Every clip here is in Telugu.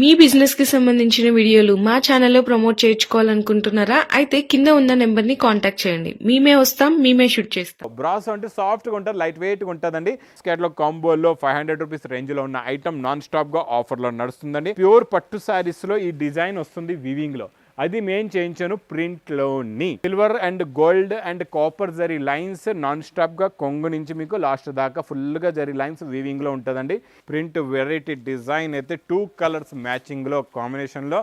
మీ బిజినెస్కి సంబంధించిన వీడియోలు మా ఛానల్లో ప్రమోట్ చేయించుకోవాలనుకుంటున్నారా? అయితే కింద ఉన్న నెంబర్ని కాంటాక్ట్ చేయండి. మేమే వస్తాం మేమే షూట్ చేస్తాం. బ్రాస్ అంటే సాఫ్ట్గా ఉంటుంది లైట్ వెయిట్గా ఉంటుందండి. స్కేట్లో కాంబోలో ఫైవ్ హండ్రెడ్ రూపీస్ రేంజ్లో ఉన్న ఐటమ్ నాన్ స్టాప్గా ఆఫర్లో నడుస్తుందండి. ప్యూర్ పట్టు శారీస్లో ఈ డిజైన్ వస్తుంది వివింగ్లో అది మేము చేయించాను ప్రింట్లోని. Silver and gold and copper zari lines non స్టాప్గా కొంగు నుంచి మీకు లాస్ట్ దాకా ఫుల్గా జరీ లైన్స్ వీవింగ్లో ఉంటుందండి. ప్రింట్ వెరైటీ డిజైన్ అయితే టూ కలర్స్ మ్యాచింగ్లో కాంబినేషన్లో.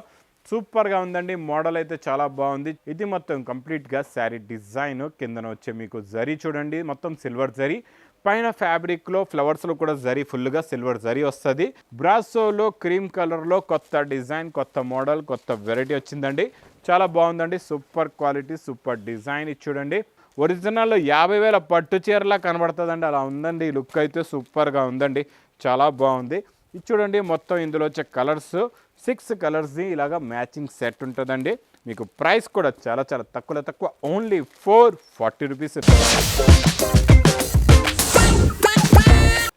సూపర్గా ఉందండి. మోడల్ అయితే చాలా బాగుంది. ఇది మొత్తం కంప్లీట్గా శారీ డిజైన్ కిందన వచ్చే మీకు జరీ చూడండి. మొత్తం సిల్వర్ జరీ. పైన ఫ్యాబ్రిక్లో ఫ్లవర్స్లో కూడా జరీ ఫుల్గా సిల్వర్ జరీ వస్తుంది. బ్రాసోలో క్రీమ్ కలర్లో కొత్త డిజైన్ కొత్త మోడల్ కొత్త వెరైటీ వచ్చిందండి. చాలా బాగుందండి. సూపర్ క్వాలిటీ సూపర్ డిజైన్ చూడండి. ఒరిజినల్ యాభై వేల పట్టు చీరలా కనబడుతుందండి. అలా ఉందండి. ఈ లుక్ అయితే సూపర్గా ఉందండి. చాలా బాగుంది. ఇది చూడండి మొత్తం ఇందులో వచ్చే కలర్స్. సిక్స్ కలర్స్ది ఇలాగా మ్యాచింగ్ సెట్ ఉంటుందండి. మీకు ప్రైస్ కూడా చాలా చాలా తక్కువ తక్కువ. Only four forty rupees.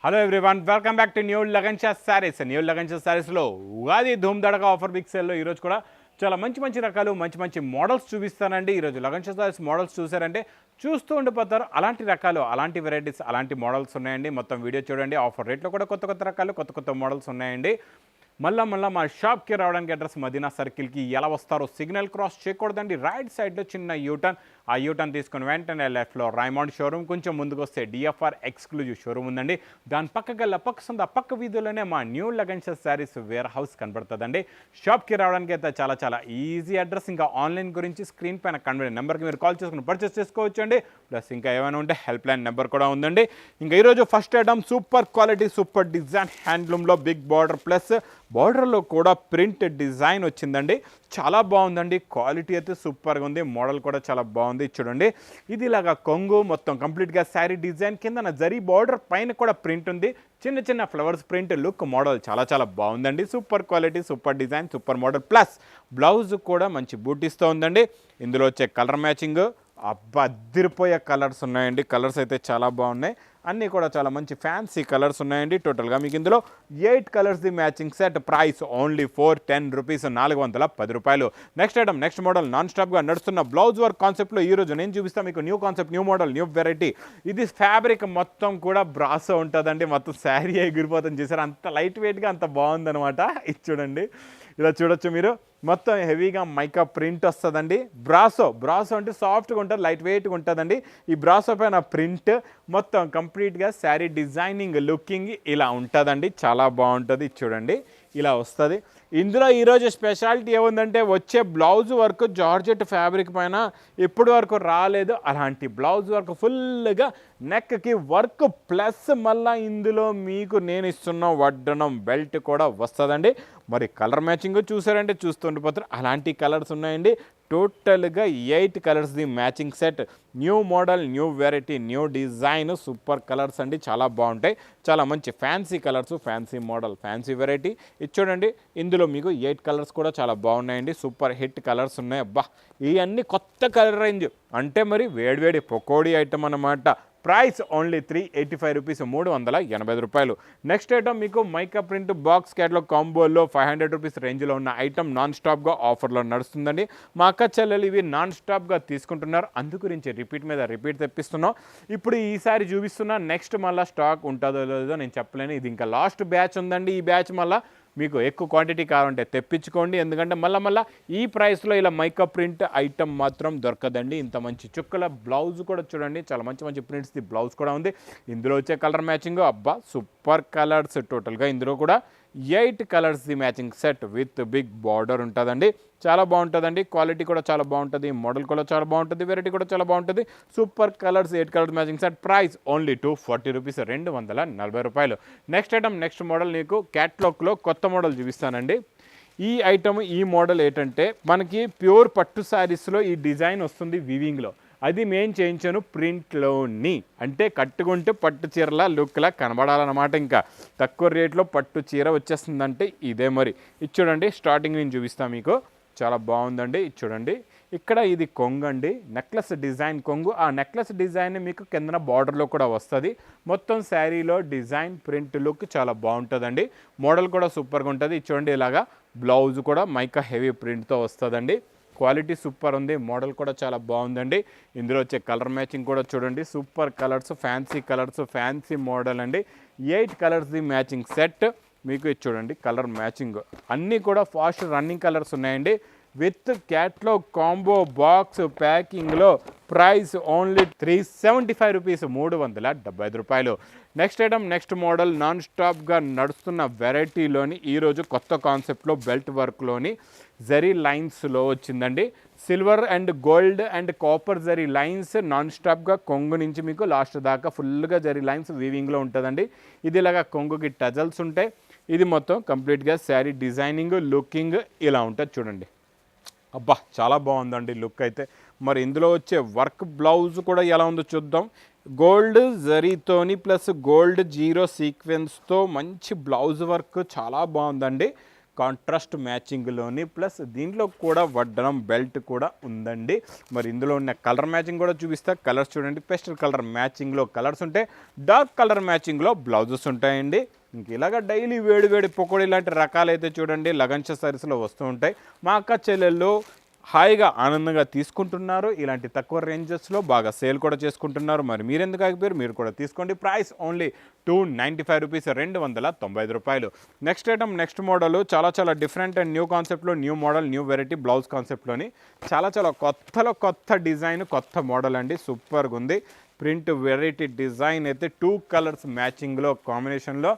Hello everyone welcome back to new Lagansha sarees new Lagansha శారీస్లో ఉగాది ధూమ్ ఆఫర్ బిగ్ సేల్లో ఈరోజు కూడా చాలా మంచి మంచి రకాలు మంచి మంచి మోడల్స్ చూపిస్తానండి. ఈరోజు లగన్షా శారీస్ మోడల్స్ చూసారంటే చూస్తూ ఉండిపోతారు. అలాంటి రకాలు అలాంటి వెరైటీస్ అలాంటి మోడల్స్ ఉన్నాయండి. మొత్తం వీడియో చూడండి. ఆఫర్ రేట్లో కూడా కొత్త కొత్త రకాలు కొత్త కొత్త మోడల్స్ ఉన్నాయండి. మళ్ళా మళ్ళీ మా షాప్కి రావడానికి అడ్రస్ మదీనా సర్కిల్కి ఎలా వస్తారో సిగ్నల్ క్రాస్ చేయకూడదండి. రైట్ సైడ్లో చిన్న యూటర్న్ ఆ యూటర్న్ తీసుకుని వెంటనే లెఫ్ట్లో రైమాండ్ షోరూమ్ కొంచెం ముందుకు వస్తే డిఎఫ్ఆర్ ఎక్స్క్లూజివ్ షోరూమ్ ఉందండి. దాని పక్కకల్లా పక్క సంద ఆ పక్క వీధిలోనే మా new Lagansha sarees warehouse కనబడుతుందండి. షాప్కి రావడానికి అయితే చాలా చాలా ఈజీ అడ్రస్ ఇంకా ఆన్లైన్ గురించి స్క్రీన్ పైన కనబడే నెంబర్కి మీరు కాల్ చేసుకుని పర్చేస్ చేసుకోవచ్చు అండి ప్లస్ ఇంకా ఏమైనా ఉంటే హెల్ప్ లైన్ నెంబర్ కూడా ఉందండి. ఇంకా ఈరోజు first item super quality super design హ్యాండ్లూమ్లో big border plus బార్డర్లో కూడా ప్రింట్ డిజైన్ వచ్చిందండి. చాలా బాగుందండి. క్వాలిటీ అయితే సూపర్గా ఉంది. మోడల్ కూడా చాలా బాగుంది. చూడండి. ఇది ఇలాగా కొంగు మొత్తం కంప్లీట్గా శారీ డిజైన్ కింద జరీ బార్డర్ పైన కూడా ప్రింట్ ఉంది. చిన్న చిన్న ఫ్లవర్స్ ప్రింట్ లుక్ మోడల్ చాలా చాలా బాగుందండి. Super quality super design super model. Plus blouse కూడా మంచి బూటీస్తో ఉందండి. ఇందులో వచ్చే కలర్ మ్యాచింగ్ అబ్బద్దిరిపోయే కలర్స్ ఉన్నాయండి. కలర్స్ అయితే చాలా బాగున్నాయి. అన్నీ కూడా చాలా మంచి ఫ్యాన్సీ కలర్స్ ఉన్నాయండి. టోటల్గా మీకు ఇందులో eight colours the matching set. Price only four ten rupees నాలుగు వందల పది రూపాయలు. Next item next model non స్టాప్గా నడుస్తున్న బ్లౌజ్ వర్క్ కాన్సెప్ట్లో ఈ రోజు నేను చూపిస్తాను మీకు new concept new model new variety. ఇది ఫ్యాబ్రిక్ మొత్తం కూడా బ్రాసో ఉంటుందండి. మొత్తం శారీ ఎగిరిపోతుంది. చేశారు అంత లైట్ వెయిట్గా అంత బాగుందనమాట ఇది చూడండి. ఇలా చూడొచ్చు మీరు. మొత్తం హెవీగా మైకా ప్రింట్ వస్తుందండి. బ్రాసో బ్రాసో అంటే సాఫ్ట్గా ఉంటుంది లైట్ వెయిట్గా ఉంటుందండి. ఈ బ్రాసో పైన ప్రింట్ మొత్తం కంప్లీట్గా శారీ డిజైనింగ్ లుకింగ్ ఇలా ఉంటుందండి. చాలా బాగుంటుంది ఇది చూడండి. ఇలా వస్తుంది. ఇందులో ఈరోజు స్పెషాలిటీ ఏముందంటే వచ్చే బ్లౌజ్ వర్క్ జార్జెట్ ఫ్యాబ్రిక్ పైన ఇప్పటి వరకు రాలేదు. అలాంటి బ్లౌజ్ వర్క్ ఫుల్గా నెక్కి వర్క్ ప్లస్ మళ్ళీ ఇందులో మీకు నేను ఇస్తున్న వడ్డనం బెల్ట్ కూడా వస్తుందండి. మరి కలర్ మ్యాచింగ్ చూసారంటే చూస్తుండిపోతారు. అలాంటి కలర్స్ ఉన్నాయండి. టోటల్గా eight colours the matching set. New model new variety new design super colours అండి. చాలా బాగుంటాయి. చాలా మంచి fancy colours fancy model fancy variety. ఇది చూడండి ఇందులో మీకు ఎయిట్ కలర్స్ కూడా చాలా బాగున్నాయండి. సూపర్ హిట్ కలర్స్ ఉన్నాయి. అబ్బా! ఇవన్నీ కొత్త కలర్ రేంజ్. అంటే మరి వేడివేడి పకోడీ ఐటమ్ అన్నమాట. Price only three eighty five rupees మూడు వందల ఎనభై ఐదు రూపాయలు. నెక్స్ట్ ఐటమ్ మీకు మైకా ప్రింట్ బాక్స్ క్యాట్లో కాంబోలో ఫైవ్ హండ్రెడ్ రూపీస్ రేంజ్లో ఉన్న ఐటమ్ నాన్ స్టాప్గా ఆఫర్లో నడుస్తుందండి. మా అక్క చెల్లెలు ఇవి నాన్ స్టాప్గా తీసుకుంటున్నారు. అందు గురించి రిపీట్ మీద రిపీట్ తెప్పిస్తున్నాం. ఇప్పుడు ఈసారి చూపిస్తున్నా నెక్స్ట్ మళ్ళీ స్టాక్ ఉంటుందో లేదో నేను చెప్పలేను. ఇది ఇంకా లాస్ట్ బ్యాచ్ ఉందండి. ఈ బ్యాచ్ మళ్ళీ మీకు ఎక్కువ క్వాంటిటీ కావాలంటే తెప్పించుకోండి. ఎందుకంటే మళ్ళీ మళ్ళీ ఈ ప్రైస్లో ఇలా మైకప్ ప్రింట్ ఐటమ్ మాత్రం దొరకదండి. ఇంత మంచి చుక్కల బ్లౌజ్ కూడా చూడండి. చాలా మంచి మంచి ప్రింట్స్ది బ్లౌజ్ కూడా ఉంది. ఇందులో వచ్చే కలర్ మ్యాచింగ్ అబ్బా! సూపర్ కలర్స్ టోటల్గా ఇందులో కూడా eight colours the matching set with big border ఉంటుందండి. చాలా బాగుంటుందండి. క్వాలిటీ కూడా చాలా బాగుంటుంది. మోడల్ కూడా చాలా బాగుంటుంది. వెరైటీ కూడా చాలా బాగుంటుంది. Super colours eight colours matching set. Price only two forty rupees రెండు వందల నలభై రూపాయలు. నెక్స్ట్ ఐటమ్ నెక్స్ట్ మోడల్ నీకు క్యాట్లాగ్లో కొత్త మోడల్ చూపిస్తానండి. ఈ ఐటమ్ ఈ మోడల్ ఏంటంటే మనకి ప్యూర్ పట్టు శారీస్లో ఈ డిజైన్ వస్తుంది వివింగ్లో అది మేం చేయించాను ప్రింట్లోని. అంటే కట్టుకుంటే పట్టు చీరలా లుక్లా కనబడాలన్నమాట ఇంకా. తక్కువ రేట్లో పట్టు చీర వచ్చేస్తుందంటే ఇదే మరి. ఇది చూడండి స్టార్టింగ్ నేను చూపిస్తాను మీకు. చాలా బాగుందండి ఇది చూడండి. ఇక్కడ ఇది కొంగు అండి నెక్లెస్ డిజైన్ కొంగు. ఆ నెక్లెస్ డిజైన్ మీకు కిందన బార్డర్లో కూడా వస్తుంది. మొత్తం శారీలో డిజైన్ ప్రింట్ లుక్ చాలా బాగుంటుందండి. మోడల్ కూడా సూపర్గా ఉంటుంది. ఇది చూడండి ఇలాగా బ్లౌజ్ కూడా మైకా హెవీ ప్రింట్తో వస్తుందండి. క్వాలిటీ సూపర్ ఉంది. మోడల్ కూడా చాలా బాగుందండి. ఇందులో వచ్చే కలర్ మ్యాచింగ్ కూడా చూడండి. Super colours fancy colours fancy model అండి. Eight colours the matching set. మీకు ఇది చూడండి కలర్ మ్యాచింగ్. అన్నీ కూడా ఫాస్ట్ రన్నింగ్ కలర్స్ ఉన్నాయండి. విత్ క్యాట్లో combo box ప్యాకింగ్లో price only three seventy five rupees మూడు వందల డెబ్బై ఐదు రూపాయలు. Next item next model non స్టాప్గా నడుస్తున్న వెరైటీలోని ఈరోజు కొత్త కాన్సెప్ట్లో బెల్ట్ వర్క్లోని జరీ లైన్స్లో వచ్చిందండి. Silver and gold and copper zari lines non స్టాప్గా కొంగు నుంచి మీకు లాస్ట్ దాకా ఫుల్గా జరీ లైన్స్ వీవింగ్లో ఉంటుందండి. ఇది ఇలాగా కొంగుకి టజల్స్ ఉంటాయి. ఇది మొత్తం కంప్లీట్గా శారీ డిజైనింగ్ లుకింగ్ ఇలా ఉంటుంది చూడండి. అబ్బా చాలా బాగుందండి లుక్ అయితే. మరి ఇందులో వచ్చే వర్క్ బ్లౌజ్ కూడా ఎలా ఉందో చూద్దాం. గోల్డ్ జరీతోని ప్లస్ గోల్డ్ జీరో సీక్వెన్స్తో మంచి బ్లౌజ్ వర్క్ చాలా బాగుందండి. కాంట్రాస్ట్ మ్యాచింగ్లోని ప్లస్ దీంట్లో కూడా వడ్డనం బెల్ట్ కూడా ఉందండి. మరి ఇందులో ఉన్న కలర్ మ్యాచింగ్ కూడా చూపిస్తా. కలర్స్ చూడండి పెస్టల్ కలర్ మ్యాచింగ్లో కలర్స్ ఉంటాయి డార్క్ కలర్ మ్యాచింగ్లో బ్లౌజెస్ ఉంటాయండి. ఇంక ఇలాగ డైలీ వేడి వేడి పకోడీ లాంటి రకాలైతే చూడండి లగంచ సారీస్లో వస్తూ ఉంటాయి. మా అక్క చెల్లెళ్ళు హాయిగా ఆనందంగా తీసుకుంటున్నారు. ఇలాంటి తక్కువ రేంజెస్లో బాగా సేల్ కూడా చేసుకుంటున్నారు. మరి మీరెందుకు ఆగిపోయారు? మీరు కూడా తీసుకోండి. Price only two ninety five rupees రెండు వందల తొంభై ఐదు రూపాయలు. Next item next model. చాలా చాలా డిఫరెంట్ అండ్ న్యూ కాన్సెప్ట్లో new model new variety blouse కాన్సెప్ట్లోని చాలా చాలా కొత్తలో కొత్త డిజైన్ కొత్త మోడల్ అండి. సూపర్గా ఉంది ప్రింట్ వెరైటీ డిజైన్ అయితే టూ కలర్స్ మ్యాచింగ్లో కాంబినేషన్లో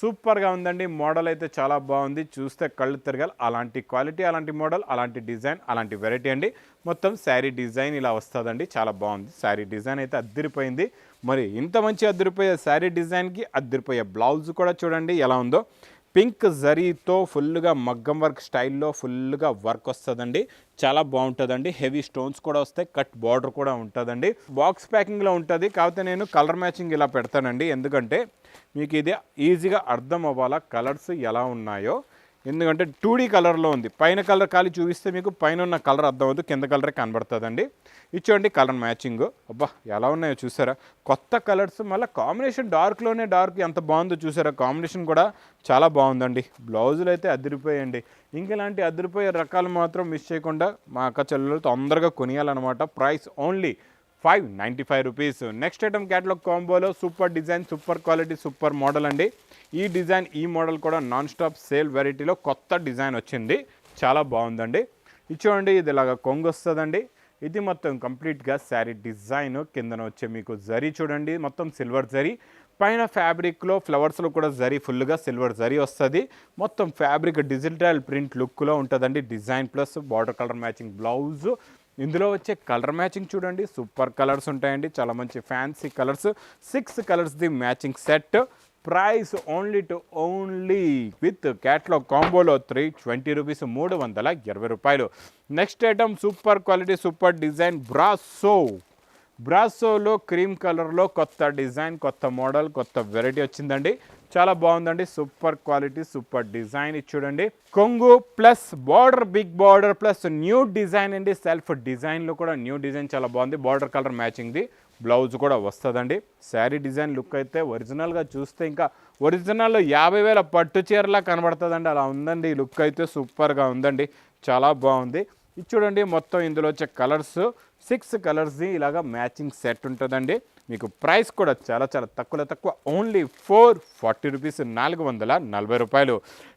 సూపర్గా ఉందండి. మోడల్ అయితే చాలా బాగుంది. చూస్తే కళ్ళు తిరగాలి. అలాంటి క్వాలిటీ అలాంటి మోడల్ అలాంటి డిజైన్ అలాంటి వెరైటీ అండి. మొత్తం శారీ డిజైన్ ఇలా వస్తుందండి. చాలా బాగుంది. శారీ డిజైన్ అయితే అద్దరిపోయింది. మరి ఇంత మంచి అద్దరిపోయే శారీ డిజైన్కి అద్దరిపోయే బ్లౌజ్ కూడా చూడండి ఎలా ఉందో. పింక్ జరీతో ఫుల్గా మగ్గం వర్క్ స్టైల్లో ఫుల్గా వర్క్ వస్తుందండి. చాలా బాగుంటుందండి. హెవీ స్టోన్స్ కూడా వస్తాయి. కట్ బార్డర్ కూడా ఉంటుందండి. బాక్స్ ప్యాకింగ్లో ఉంటుంది. కాకపోతే నేను కలర్ మ్యాచింగ్ ఇలా పెడతానండి. ఎందుకంటే మీకు ఇది ఈజీగా అర్థం అవ్వాలా? కలర్స్ ఎలా ఉన్నాయో? ఎందుకంటే టూ డీ కలర్లో ఉంది. పైన కలర్ ఖాళీ చూపిస్తే మీకు పైన ఉన్న కలర్ అర్థం అవుతుంది కింద కలరే కనబడుతుందండి. ఇచ్చోండి కలర్ మ్యాచింగ్. అబ్బా ఎలా ఉన్నాయో చూసారా? కొత్త కలర్స్ మళ్ళీ కాంబినేషన్ డార్క్లోనే డార్క్ ఎంత బాగుందో చూసారా? కాంబినేషన్ కూడా చాలా బాగుందండి. బ్లౌజులు అయితే అదిరిపోయండి ఇంకలాంటి అదిరిపోయే రకాలు మాత్రం మిస్ చేయకుండా మా అక్క చెల్లెలు తొందరగా కొనియాలన్నమాట. Price only five ninety five rupees. Next item catalogue కాంబోలో super design super quality super model అండి. ఈ డిజైన్ ఈ మోడల్ కూడా నాన్ స్టాప్ సేల్ వెరైటీలో కొత్త డిజైన్ వచ్చింది. చాలా బాగుందండి. ఇది చూడండి ఇది ఇలాగ కొంగు వస్తుందండి. ఇది మొత్తం కంప్లీట్గా శారీ డిజైన్ కిందన వచ్చే మీకు జరీ చూడండి మొత్తం సిల్వర్ జరీ. పైన ఫ్యాబ్రిక్లో ఫ్లవర్స్లో కూడా జరీ ఫుల్గా సిల్వర్ జరీ వస్తుంది. మొత్తం ఫ్యాబ్రిక్ డిజిటల్ ప్రింట్ లుక్లో ఉంటుందండి. Design plus border colour matching blouse ఇందులో వచ్చే కలర్ మ్యాచింగ్ చూడండి. సూపర్ కలర్స్ ఉంటాయండి. చాలా మంచి fancy colours. Six colours the matching set. Price only two only with catalogue కాంబోలో three twenty rupees మూడు వందల ఇరవై రూపాయలు. Next item super quality super design brasso. బ్రాసోలో cream కలర్లో కొత్త డిజైన్ కొత్త మోడల్ కొత్త వెరైటీ వచ్చిందండి. చాలా బాగుందండి. సూపర్ క్వాలిటీ సూపర్ డిజైన్ ఇది చూడండి. కొంగు plus border big border plus new design అండి. సెల్ఫ్ డిజైన్లో కూడా న్యూ డిజైన్ చాలా బాగుంది. బార్డర్ కలర్ మ్యాచింగ్ది బ్లౌజ్ కూడా వస్తుందండి. శారీ డిజైన్ లుక్ అయితే ఒరిజినల్గా చూస్తే ఇంకా ఒరిజినల్లో యాభై వేల పట్టు చీరలా కనబడుతుందండి. అలా ఉందండి. ఈ లుక్ అయితే సూపర్గా ఉందండి. చాలా బాగుంది. ఇది చూడండి మొత్తం ఇందులో వచ్చే కలర్స్. సిక్స్ కలర్స్ది ఇలాగా మ్యాచింగ్ సెట్ ఉంటుందండి. మీకు ప్రైస్ కూడా చాలా చాలా తక్కువలో తక్కువ. ఓన్లీ ఫోర్ ఫార్టీ రూపీస్ నాలుగు వందల నలభై రూపాయలు.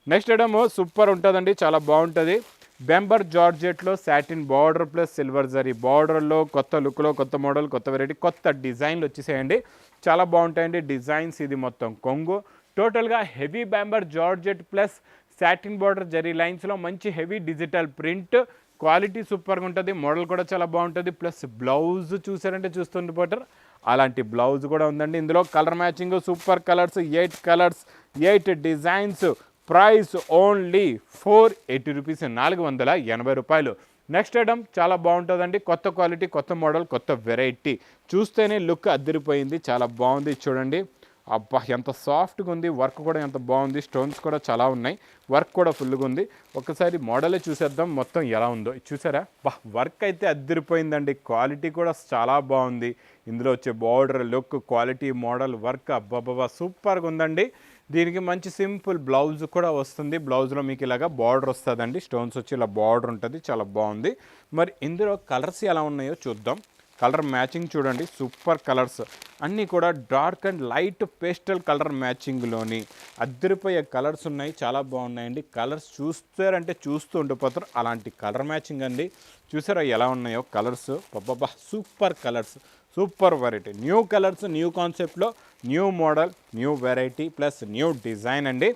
నెక్స్ట్ ఐటమ్ సూపర్ ఉంటుందండి చాలా బాగుంటుంది. Bemberg జార్జెట్లో satin border plus silver zari. బార్డర్లో కొత్త లుక్లో కొత్త మోడల్ కొత్త వెరైటీ కొత్త డిజైన్లు వచ్చేసేయండి. చాలా బాగుంటాయండి డిజైన్స్ ఇది మొత్తం కొంగు. టోటల్గా heavy bemberg georgette plus satin border zari లైన్స్లో మంచి హెవీ డిజిటల్ ప్రింట్. క్వాలిటీ సూపర్గా ఉంటుంది మోడల్ కూడా చాలా బాగుంటుంది ప్లస్ బ్లౌజ్ చూసారంటే చూస్తుంటే పోటర్ అలాంటి బ్లౌజ్ కూడా ఉందండి. ఇందులో colour matching super colours eight colours eight designs price only four eighty rupees నాలుగు వందల ఎనభై రూపాయలు. నెక్స్ట్ ఐటమ్ చాలా బాగుంటుందండి. కొత్త క్వాలిటీ కొత్త మోడల్ కొత్త వెరైటీ. చూస్తేనే లుక్ అద్దరిపోయింది చాలా బాగుంది. చూడండి. అబ్బా ఎంత సాఫ్ట్గా ఉంది. వర్క్ కూడా ఎంత బాగుంది. స్టోన్స్ కూడా చాలా ఉన్నాయి. వర్క్ కూడా ఫుల్గా ఉంది. ఒకసారి మోడలే చూసేద్దాం మొత్తం ఎలా ఉందో. చూసారా? బా వర్క్ అయితే అద్దరిపోయిందండి. క్వాలిటీ కూడా చాలా బాగుంది. ఇందులో వచ్చే border look quality model work అబ్బాబ్బా సూపర్గా ఉందండి. దీనికి మంచి సింపుల్ బ్లౌజ్ కూడా వస్తుంది. బ్లౌజ్లో మీకు ఇలాగా బార్డర్ వస్తుందండి. స్టోన్స్ వచ్చి ఇలా బార్డర్ ఉంటుంది. చాలా బాగుంది. మరి ఇందులో కలర్స్ ఎలా ఉన్నాయో చూద్దాం. కలర్ మ్యాచింగ్ చూడండి సూపర్ కలర్స్. అన్నీ కూడా dark and light pastel colour మ్యాచింగ్లోని అద్దరిపోయే కలర్స్ ఉన్నాయి చాలా బాగున్నాయండి. కలర్స్ చూస్తారంటే చూస్తూ ఉండిపోతారు. అలాంటి కలర్ మ్యాచింగ్ అండి. చూసారా ఎలా ఉన్నాయో కలర్స్? బాబా super colours super variety. New colours new కాన్సెప్ట్లో new model new variety plus new design అండి.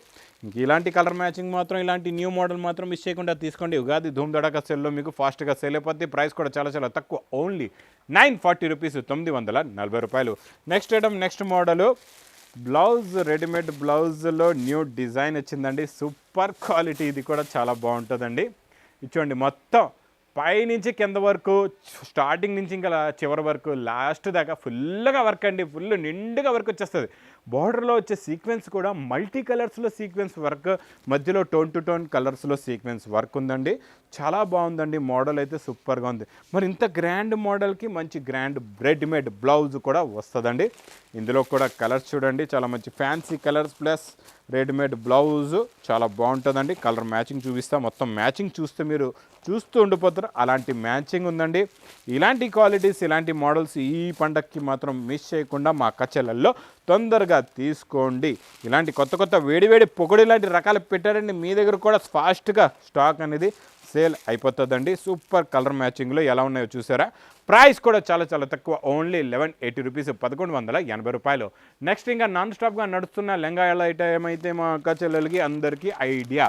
ఇంక ఇలాంటి కలర్ మ్యాచింగ్ మాత్రం ఇలాంటి న్యూ మోడల్ మాత్రం మిస్ చేయకుండా తీసుకోండి. ఉగాది ధూమ్ దడక సెల్లో మీకు ఫాస్ట్గా సేల్ అయిపోతే ప్రైస్ కూడా చాలా చాలా తక్కువ. ఓన్లీ నైన్ ఫార్టీ రూపీస్ తొమ్మిది వందల నలభై రూపాయలు. Next item next model. Blouse readymade బ్లౌజ్లో న్యూ డిజైన్ వచ్చిందండి. Super quality. ఇది కూడా చాలా బాగుంటుందండి. ఇచ్చోండి మొత్తం పైనుంచి కింద వరకు స్టార్టింగ్ నుంచి ఇంకా చివరి వరకు లాస్ట్ దాకా ఫుల్గా వర్క్ అండి. ఫుల్ నిండుగా వర్క్ వచ్చేస్తుంది. బార్డర్లో వచ్చే సీక్వెన్స్ కూడా మల్టీ కలర్స్లో సీక్వెన్స్ వర్క్ మధ్యలో టోన్ టు టోన్ కలర్స్లో సీక్వెన్స్ వర్క్ ఉందండి. చాలా బాగుందండి మోడల్ అయితే సూపర్గా ఉంది. మరి ఇంత గ్రాండ్ మోడల్కి మంచి గ్రాండ్ రెడీమేడ్ బ్లౌజ్ కూడా వస్తుందండి. ఇందులో కూడా కలర్స్ చూడండి చాలా మంచి fancy colours plus readymade blouse చాలా బాగుంటుందండి. కలర్ మ్యాచింగ్ చూపిస్తా మొత్తం మ్యాచింగ్ చూస్తే మీరు చూస్తూ ఉండిపోతారు. అలాంటి మ్యాచింగ్ ఉందండి. ఇలాంటి క్వాలిటీస్ ఇలాంటి మోడల్స్ ఈ పండక్కి మాత్రం మిస్ చేయకుండా మా కచ్చలల్లో తొందరగా తీసుకోండి. ఇలాంటి కొత్త కొత్త వేడివేడి పొగడి లాంటి రకాలు పెట్టారండి. మీ దగ్గర కూడా ఫాస్ట్గా స్టాక్ అనేది సేల్ అయిపోతుందండి. సూపర్ కలర్ మ్యాచింగ్లో ఎలా ఉన్నాయో చూసారా? ప్రైస్ కూడా చాలా చాలా తక్కువ. ఓన్లీ లెవెన్ ఎయిటీ రూపీస్ పదకొండు వందల ఎనభై రూపాయలు. నెక్స్ట్ ఇంకా నాన్ స్టాప్గా నడుస్తున్న లెంగా ఎలా అయితే ఏమైతే మా అక్క చెల్లెలకి అందరికీ ఐడియా.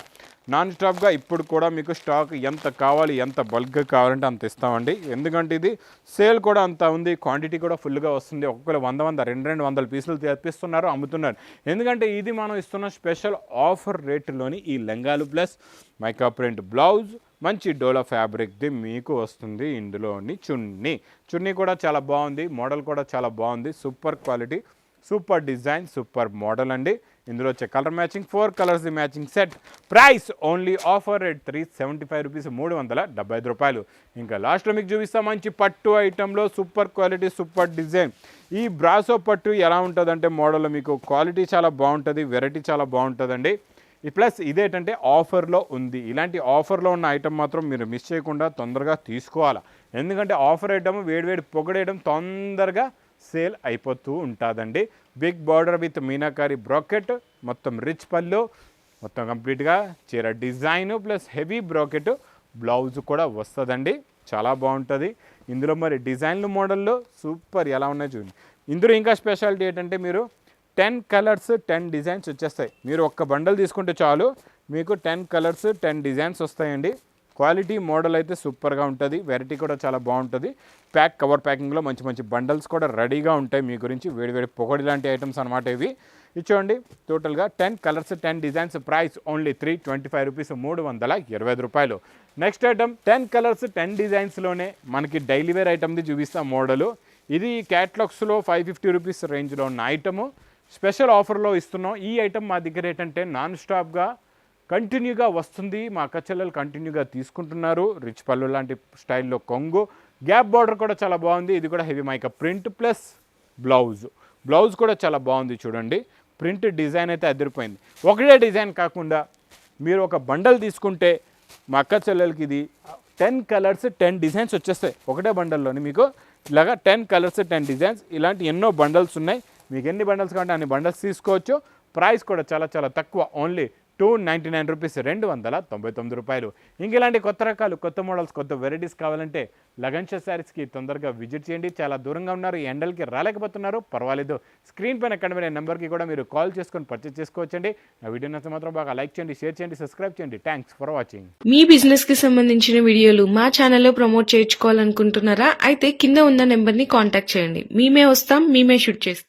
నాన్ స్టాప్గా ఇప్పుడు కూడా మీకు స్టాక్ ఎంత కావాలి ఎంత బల్క్గా కావాలంటే అంత ఇస్తామండి. ఎందుకంటే ఇది సేల్ కూడా అంత ఉంది క్వాంటిటీ కూడా ఫుల్గా వస్తుంది. ఒక్కొక్కరు వంద వంద రెండు రెండు వందల పీసులు తెప్పిస్తున్నారు అమ్ముతున్నారు. ఎందుకంటే ఇది మనం ఇస్తున్న స్పెషల్ ఆఫర్ రేటులోని ఈ లెంగాలు ప్లస్ మైకా ప్రింట్ బ్లౌజ్ మంచి డోలా ఫ్యాబ్రిక్ది మీకు వస్తుంది ఇందులోని చున్నీ. చున్నీ కూడా చాలా బాగుంది మోడల్ కూడా చాలా బాగుంది super quality super design super model అండి. ఇందులో వచ్చే colour matching four colours the matching set. Price only offer rate three seventy five rupees మూడు వందల డెబ్బై ఐదు రూపాయలు. ఇంకా లాస్ట్లో మీకు చూపిస్తా మంచి పట్టు ఐటెంలో సూపర్ క్వాలిటీ సూపర్ డిజైన్. ఈ బ్రాసో పట్టు ఎలా ఉంటుందంటే మోడల్లో మీకు క్వాలిటీ చాలా బాగుంటుంది వెరైటీ చాలా బాగుంటుందండి. ప్లస్ ఇదేంటంటే ఆఫర్లో ఉంది. ఇలాంటి ఆఫర్లో ఉన్న ఐటమ్ మాత్రం మీరు మిస్ చేయకుండా తొందరగా తీసుకోవాలా. ఎందుకంటే ఆఫర్ ఐటమ్ వేడివేడి పొగడేయడం తొందరగా సేల్ అయిపోతూ ఉంటుందండి. Big border with meenakari bracket మొత్తం రిచ్ పళ్ళు మొత్తం కంప్లీట్గా చీర design plus heavy bracket blouse కూడా వస్తుందండి. చాలా బాగుంటుంది. ఇందులో మరి డిజైన్లు మోడల్లో సూపర్ ఎలా ఉన్నాయో చూడండి. ఇందులో ఇంకా స్పెషాలిటీ ఏంటంటే మీరు టెన్ కలర్స్ టెన్ డిజైన్స్ వచ్చేస్తాయి. మీరు ఒక్క బండల్ తీసుకుంటే చాలు మీకు టెన్ కలర్స్ టెన్ డిజైన్స్ వస్తాయండి. క్వాలిటీ మోడల్ అయితే సూపర్గా ఉంటుంది. వెరైటీ కూడా చాలా బాగుంటుంది. ప్యాక్ కవర్ ప్యాకింగ్లో మంచి మంచి బండల్స్ కూడా రెడీగా ఉంటాయి. మీ గురించి వేడి వేడి పొగడి లాంటి ఐటమ్స్ అనమాట ఇవి. ఇచ్చోండి టోటల్గా ten colours ten designs price only three twenty five rupees మూడు వందల ఇరవై ఐదు రూపాయలు. Next item ten colours ten డిజైన్స్లోనే మనకి డైలీ వేర్ ఐటమ్ది చూపిస్తాం మోడలు. ఇది క్యాట్లాగ్స్లో ఫైవ్ ఫిఫ్టీ రూపీస్ రేంజ్లో ఉన్న ఐటము స్పెషల్ ఆఫర్లో ఇస్తున్నాం. ఈ ఐటమ్ మా దగ్గర ఏంటంటే నాన్ స్టాప్గా కంటిన్యూగా వస్తుంది. మా అక్క చెల్లెలు కంటిన్యూగా తీసుకుంటున్నారు. రిచ్ పళ్ళు లాంటి స్టైల్లో కొంగు. గ్యాప్ బార్డర్ కూడా చాలా బాగుంది. ఇది కూడా heavy mica print plus blouse. Blouse కూడా చాలా బాగుంది చూడండి. ప్రింట్ డిజైన్ అయితే అదిరిపోయింది. ఒకటే డిజైన్ కాకుండా మీరు ఒక బండల్ తీసుకుంటే మా అక్క చెల్లెలకి ఇది టెన్ కలర్స్ టెన్ డిజైన్స్ వచ్చేస్తాయి. ఒకటే బండల్లోని మీకు ఇలాగా టెన్ కలర్స్ టెన్ డిజైన్స్ ఇలాంటి ఎన్నో బండల్స్ ఉన్నాయి. మీకు ఎన్ని బండల్స్ కావాలంటే అన్ని బండల్స్ తీసుకోవచ్చు. ప్రైస్ కూడా చాలా చాలా తక్కువ. Only two ninety nine rupees రెండు వందల తొంభై తొమ్మిది రూపాయలు. ఇంక ఇలాంటి కొత్త రకాలు కొత్త మోడల్స్ కొత్త వెరైటీస్ కావాలంటే లగన్షా శారీస్కి తొందరగా విజిట్ చేయండి. చాలా దూరంగా ఉన్నారు ఈ ఎండలకి రాలేకపోతున్నారు పర్వాలేదు. స్క్రీన్ పైన కనబడే నెంబర్కి కూడా మీరు కాల్ చేసుకొని పర్చేస్ చేసుకోవచ్చండి. నా వీడియో నచ్చితే మాత్రం బాగా లైక్ చేయండి షేర్ చేయండి సబ్స్క్రైబ్ చేయండి. థ్యాంక్స్ ఫర్ వాచింగ్ మీ బిజినెస్కి సంబంధించిన వీడియోలు మా ఛానల్లో ప్రమోట్ చేయించుకోవాలనుకుంటున్నారా? అయితే కింద ఉన్న నెంబర్ని కాంటాక్ట్ చేయండి. మేమే వస్తాం మేమే షూట్ చేస్తాం.